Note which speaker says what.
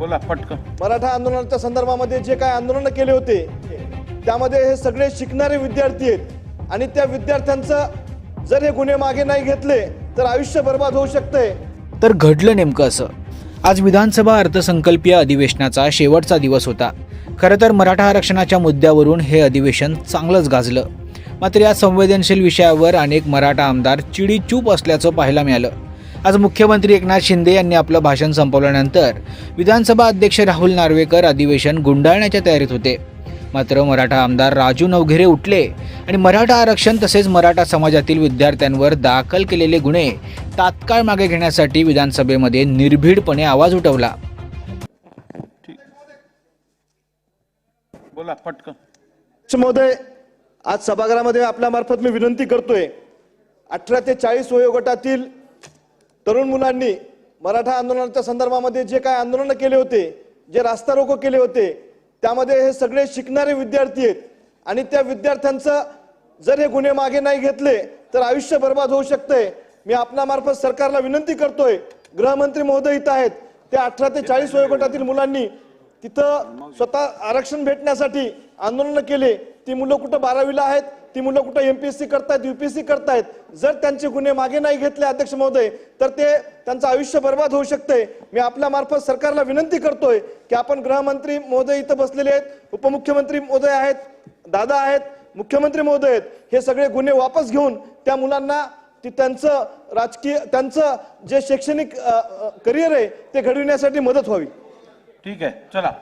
Speaker 1: बोला पटकन.
Speaker 2: मराठा आंदोलनाच्या संदर्भामध्ये जे काय आंदोलन केले होते त्यामध्ये हे सगळे शिकणारे विद्यार्थी आहेत. आणि त्या विद्यार्थ्यांचं जर हे गुन्हे मागे नाही घेतले तर आयुष्य बर्बाद होऊ शकते
Speaker 3: तर घडलं नेमकं असं? आज विधानसभा अर्थसंकल्पीय अधिवेशनाचा शेवटचा दिवस होता. खरं तर मराठा आरक्षणाच्या मुद्द्यावरून हे अधिवेशन चांगलंच गाजलं. मात्र या संवेदनशील विषयावर अनेक मराठा आमदार चिडीचूप असल्याचं पाहायला मिळालं. आज मुख्यमंत्री एकनाथ शिंदे यांनी आपलं भाषण संपवल्यानंतर विधानसभा अध्यक्ष राहुल नार्वेकर अधिवेशन गुंडाळण्याच्या तयारीत होते. मात्र मराठा आमदार राजू नवघेरे उठले आणि मराठा आरक्षण तसेच मराठा समाजातील विद्यार्थ्यांवर दाखल केलेले गुन्हे तात्काळ मागे घेण्यासाठी विधानसभेमध्ये निर्भीडपणे आवाज उठवला.
Speaker 1: बोला पटकन.
Speaker 2: महोदय आज सभागृहामध्ये आपल्या मार्फत मी विनंती करतोय अठरा ते चाळीस वयोगटातील तरुण मुलांनी मराठा आंदोलनाच्या संदर्भामध्ये जे काय आंदोलन केले होते जे रास्ता रोको केले होते त्यामध्ये हे सगळे शिकणारे विद्यार्थी आहेत. आणि त्या विद्यार्थ्यांचं जर हे गुन्हे मागे नाही घेतले तर आयुष्य बर्बाद होऊ शकते मी आपणामार्फत सरकारला विनंती करतोय. गृहमंत्री महोदय इथं आहेत. त्या अठरा ते चाळीस वयोगटातील मुलांनी तिथं स्वतः आरक्षण भेटण्यासाठी आंदोलन केले. ती मुलं कुठं बारावीला आहेत ती मुलं कुठं एमपीएससी करतायत युपीएससी करतायत. जर त्यांचे गुन्हे मागे नाही घेतले अध्यक्ष महोदय तर ते त्यांचं आयुष्य बर्बाद होऊ शकते. मी आपल्या मार्फत सरकारला विनंती करतोय की आपण गृहमंत्री महोदय इथं बसलेले आहेत उपमुख्यमंत्री महोदय आहेत दादा आहेत मुख्यमंत्री महोदय आहेत हे सगळे गुन्हे वापस घेऊन त्या मुलांना ती त्यांचं राजकीय त्यांचं जे शैक्षणिक करिअर आहे ते घडविण्यासाठी मदत व्हावी.
Speaker 1: ठीक आहे चला.